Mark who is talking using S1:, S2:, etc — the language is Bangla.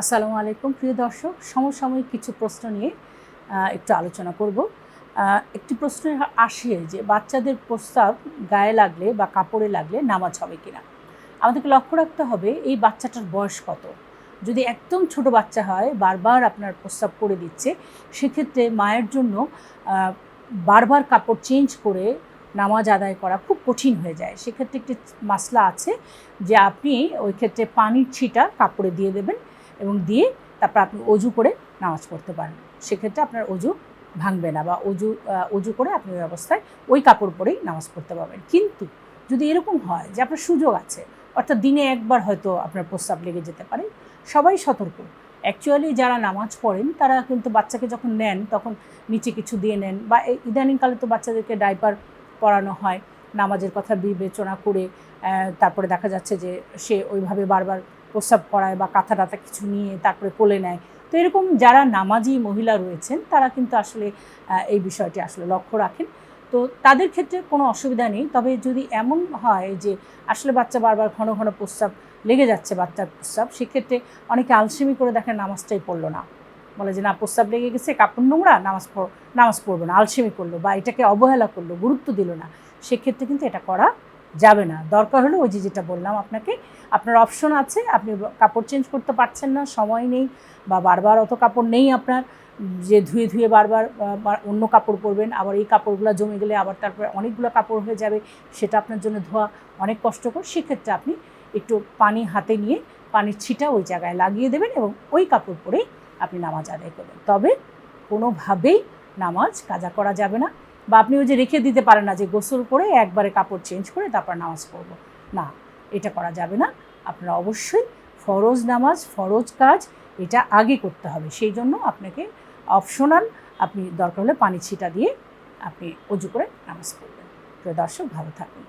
S1: আসসালামু আলাইকুম, প্রিয় দর্শক। সমসাময়িক কিছু প্রশ্ন নিয়ে একটু আলোচনা করব। একটি প্রশ্ন আসে যে, বাচ্চাদের প্রস্তাব গায়ে লাগলে বা কাপড়ে লাগলে নামাজ হবে কিনা? আমাদেরকে লক্ষ্য রাখতে হবে, এই বাচ্চাটার বয়স কত? যদি একদম ছোট বাচ্চা হয়, বারবার আপনার প্রস্তাব করে দিচ্ছে, সেক্ষেত্রে মায়ের জন্য বারবার কাপড় চেঞ্জ করে নামাজ আদায় করা খুব কঠিন হয়ে যায়। সেক্ষেত্রে একটি মাসলা আছে যে, আপনি ওই ক্ষেত্রে পানির ছিটা কাপড়ে দিয়ে দেবেন এবং দিয়ে তারপর আপনি অজু করে নামাজ পড়তে পারেন। সেক্ষেত্রে আপনার অজু ভাঙবে না বা অজু অজু করে আপনি ওই অবস্থায় ওই কাপড় পরেই নামাজ পড়তে পারবেন। কিন্তু যদি এরকম হয় যে আপনার সুযোগ আছে, অর্থাৎ দিনে একবার হয়তো আপনার প্রস্তাব লেগে যেতে পারে, সবাই সতর্ক। অ্যাকচুয়ালি যারা নামাজ পড়েন, তারা কিন্তু বাচ্চাকে যখন নেন, তখন নিচে কিছু দিয়ে নেন বা ইদানিংকালে তো বাচ্চাদেরকে ডাইপার পরানো হয়, নামাজের কথা বিবেচনা করে তারপরে দেখা যাচ্ছে যে সে ওইভাবে বারবার প্রস্রাব করায় বা কাঁথা টাথা কিছু নিয়ে তারপরে কোলে নেয়। তো এরকম যারা নামাজি মহিলা রয়েছেন, তারা কিন্তু আসলে এই বিষয়টি আসলে লক্ষ্য রাখেন। তো তাদের ক্ষেত্রে কোনো অসুবিধা নেই, তবে যদি এমন হয় যে আসলে বাচ্চা বারবার ঘন ঘন প্রস্রাব, লেগে যাচ্ছে বাচ্চার প্রস্রাব, সেক্ষেত্রে অনেকে আলসেমি করে দেখেন নামাজটাই পড়ল না। বলে যে, না, প্রস্রাব লেগে গেছে, কাপড় নোংরা, নামাজ নামাজ পড়ব না। আলসেমি করল বা এটাকে অবহেলা করল, গুরুত্ব দিল না। সেক্ষেত্রে কিন্তু এটা করা যাবে না। দরকার হলে ওই যে যেটা বললাম আপনাকে, আপনার অপশন আছে, আপনি কাপড় চেঞ্জ করতে পারছেন না, সময় নেই বা বারবার অত কাপড় নেই আপনার, যে ধুয়ে ধুয়ে বারবার অন্য কাপড় পরবেন, আবার এই কাপড়গুলো জমে গেলে আবার তারপরে অনেকগুলো কাপড় হয়ে যাবে, সেটা আপনার জন্য ধোয়া অনেক কষ্টকর, সেক্ষেত্রে আপনি একটু পানি হাতে নিয়ে পানির ছিটা ওই জায়গায় লাগিয়ে দেবেন এবং ওই কাপড় পরেই আপনি নামাজ আদায় করবেন। তবে কোনোভাবেই নামাজ কাজা করা যাবে না। বা আপনি ওই যে রেখে দিতে পারেন না যে গোসল করে একবারে কাপড় চেঞ্জ করে তারপর নামাজ পড়ব। না, এটা করা যাবে না। আপনারা অবশ্যই ফরজ নামাজ, ফরজ কাজ, এটা আগে করতে হবে। সেই জন্য আপনাকে অপশনাল আপনি দরকার হলে পানি ছিটা দিয়ে আপনি অজু করে নামাজ পড়বেন। প্রিয় দর্শক, ভালো থাকুন